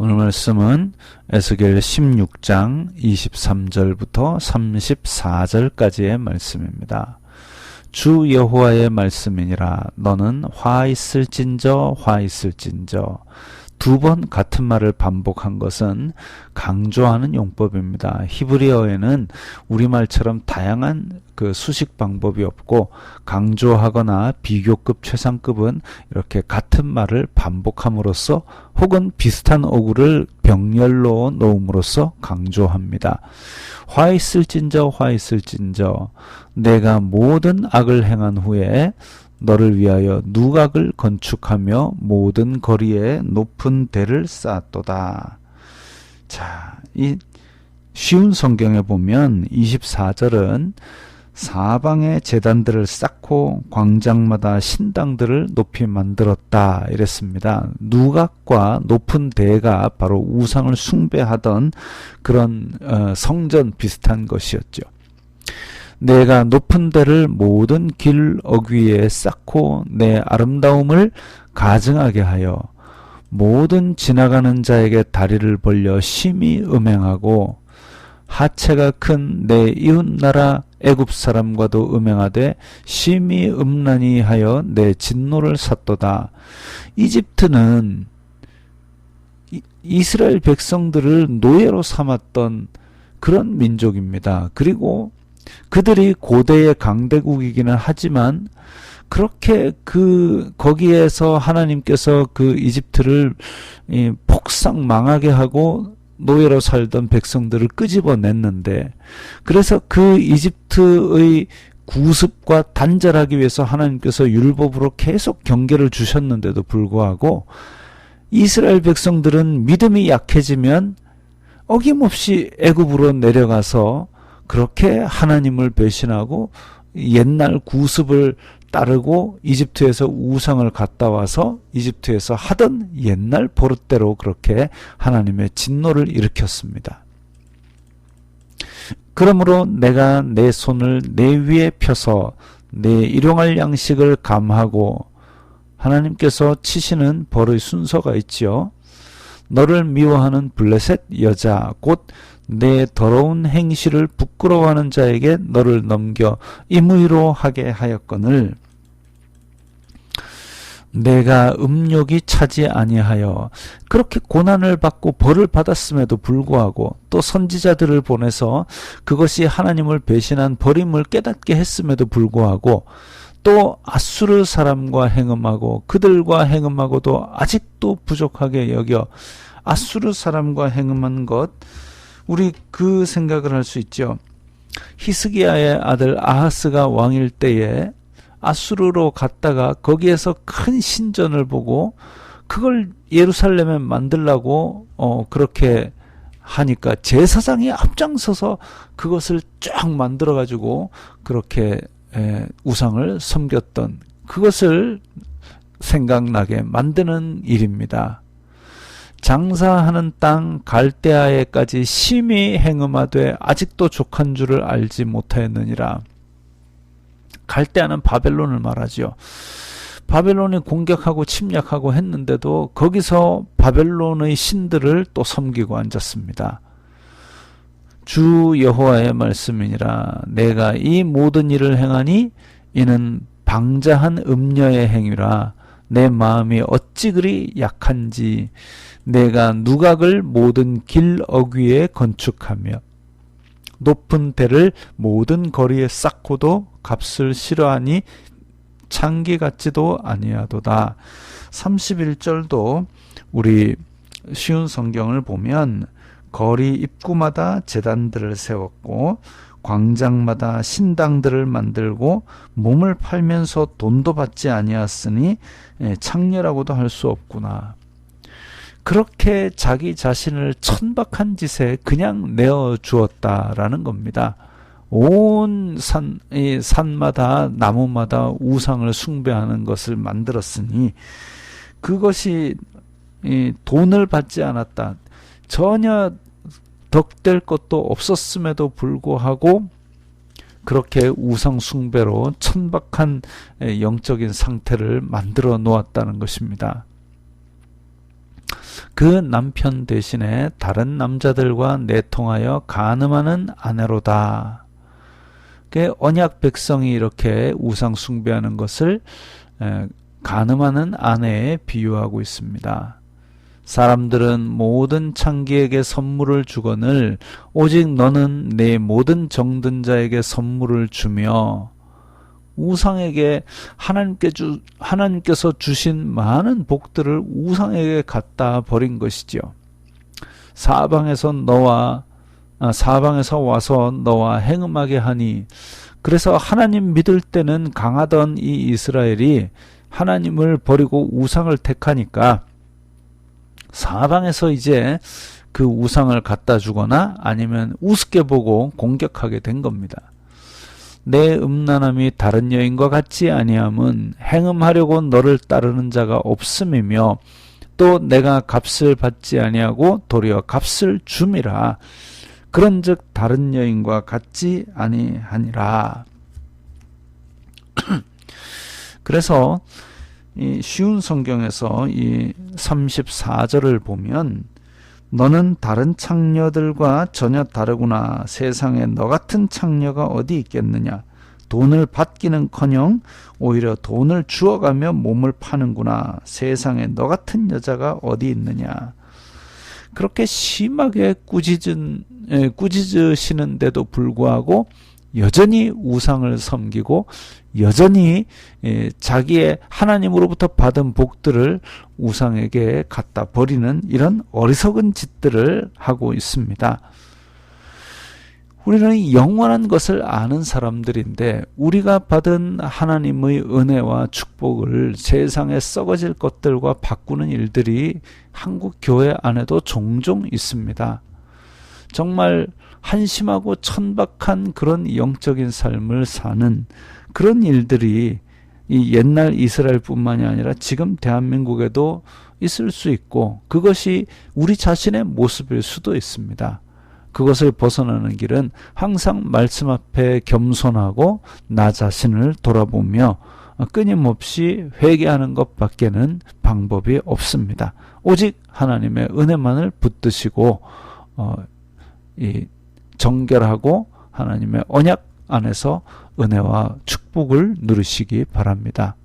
오늘 말씀은 에스겔 16장 23절부터 34절까지의 말씀입니다. 주 여호와의 말씀이니라 너는 화 있을진저 화 있을진저 두 번 같은 말을 반복한 것은 강조하는 용법입니다. 히브리어에는 우리말처럼 다양한 그 수식 방법이 없고 강조하거나 비교급 최상급은 이렇게 같은 말을 반복함으로써 혹은 비슷한 어구를 병렬로 놓음으로써 강조합니다. 화 있을진저 화 있을진저 내가 모든 악을 행한 후에 너를 위하여 누각을 건축하며 모든 거리에 높은 대를 쌓았도다. 자, 이 쉬운 성경에 보면 24절은 사방의 재단들을 쌓고 광장마다 신당들을 높이 만들었다 이랬습니다. 누각과 높은 대가 바로 우상을 숭배하던 그런 어, 성전 비슷한 것이었죠. 내가 높은 데를 모든 길 어귀에 쌓고 내 아름다움을 가증하게 하여 모든 지나가는 자에게 다리를 벌려 심히 음행하고 하체가 큰 내 이웃 나라 애굽 사람과도 음행하되 심히 음란히 하여 내 진노를 샀도다. 이집트는 이스라엘 백성들을 노예로 삼았던 그런 민족입니다. 그리고 그들이 고대의 강대국이기는 하지만 그렇게 그 거기에서 하나님께서 그 이집트를 폭삭 망하게 하고 노예로 살던 백성들을 끄집어냈는데 그래서 그 이집트의 구습과 단절하기 위해서 하나님께서 율법으로 계속 경계를 주셨는데도 불구하고 이스라엘 백성들은 믿음이 약해지면 어김없이 애굽으로 내려가서 그렇게 하나님을 배신하고 옛날 구습을 따르고 이집트에서 우상을 갔다 와서 이집트에서 하던 옛날 버릇대로 그렇게 하나님의 진노를 일으켰습니다. 그러므로 내가 내 손을 내 위에 펴서 내 일용할 양식을 감하고 하나님께서 치시는 벌의 순서가 있지요. 너를 미워하는 블레셋 여자 곧 내 더러운 행실을 부끄러워하는 자에게 너를 넘겨 임의로 하게 하였거늘 내가 음욕이 차지 아니하여 그렇게 고난을 받고 벌을 받았음에도 불구하고 또 선지자들을 보내서 그것이 하나님을 배신한 버림을 깨닫게 했음에도 불구하고 또 아수르 사람과 행음하고 그들과 행음하고도 아직도 부족하게 여겨 아수르 사람과 행음한 것 우리 그 생각을 할 수 있죠. 히스기야의 아들 아하스가 왕일 때에 아수르로 갔다가 거기에서 큰 신전을 보고 그걸 예루살렘에 만들라고 어 그렇게 하니까 제사장이 앞장서서 그것을 쫙 만들어 가지고 그렇게 에, 우상을 섬겼던 그것을 생각나게 만드는 일입니다. 장사하는 땅 갈대아에까지 심히 행음하되 아직도 족한 줄을 알지 못하였느니라. 갈대아는 바벨론을 말하지요. 바벨론이 공격하고 침략하고 했는데도 거기서 바벨론의 신들을 또 섬기고 앉았습니다. 주 여호와의 말씀이니라 내가 이 모든 일을 행하니 이는 방자한 음녀의 행위라 내 마음이 어찌 그리 약한지 내가 누각을 모든 길 어귀에 건축하며 높은 대를 모든 거리에 쌓고도 값을 싫어하니 창기 같지도 아니하도다. 31절도 우리 쉬운 성경을 보면 거리 입구마다 재단들을 세웠고 광장마다 신당들을 만들고 몸을 팔면서 돈도 받지 아니하였으니 예, 창녀라고도 할 수 없구나. 그렇게 자기 자신을 천박한 짓에 그냥 내어 주었다라는 겁니다. 온 산, 이 산마다 나무마다 우상을 숭배하는 것을 만들었으니 그것이 이 돈을 받지 않았다. 전혀 덕될 것도 없었음에도 불구하고 그렇게 우상 숭배로 천박한 영적인 상태를 만들어 놓았다는 것입니다. 그 남편 대신에 다른 남자들과 내통하여 간음하는 아내로다. 그 언약 백성이 이렇게 우상 숭배하는 것을 간음하는 아내에 비유하고 있습니다. 사람들은 모든 창기에게 선물을 주거늘 오직 너는 내 모든 정든 자에게 선물을 주며 우상에게 하나님께 주, 하나님께서 주신 많은 복들을 우상에게 갖다 버린 것이죠. 사방에서 너와 아, 사방에서 와서 너와 행음하게 하니 그래서 하나님 믿을 때는 강하던 이 이스라엘이 하나님을 버리고 우상을 택하니까 사방에서 이제 그 우상을 갖다 주거나 아니면 우습게 보고 공격하게 된 겁니다. 내 음란함이 다른 여인과 같지 아니함은 행음하려고 너를 따르는 자가 없음이며 또 내가 값을 받지 아니하고 도리어 값을 줌이라 그런즉 다른 여인과 같지 아니하니라 그래서 이 쉬운 성경에서 이 34절을 보면 너는 다른 창녀들과 전혀 다르구나. 세상에 너 같은 창녀가 어디 있겠느냐. 돈을 받기는커녕 오히려 돈을 주어가며 몸을 파는구나. 세상에 너 같은 여자가 어디 있느냐. 그렇게 심하게 꾸짖은 꾸짖으시는데도 불구하고 여전히 우상을 섬기고 여전히 예, 자기의 하나님으로부터 받은 복들을 우상에게 갖다 버리는 이런 어리석은 짓들을 하고 있습니다. 우리는 영원한 것을 아는 사람들인데 우리가 받은 하나님의 은혜와 축복을 세상에 썩어질 것들과 바꾸는 일들이 한국 교회 안에도 종종 있습니다. 정말 한심하고 천박한 그런 영적인 삶을 사는 그런 일들이 이 옛날 이스라엘뿐만이 아니라 지금 대한민국에도 있을 수 있고 그것이 우리 자신의 모습일 수도 있습니다. 그것을 벗어나는 길은 항상 말씀 앞에 겸손하고 나 자신을 돌아보며 끊임없이 회개하는 것밖에는 방법이 없습니다. 오직 하나님의 은혜만을 붙드시고 어, 이 정결하고 하나님의 언약 안에서 은혜와 축복을 누리시기 바랍니다.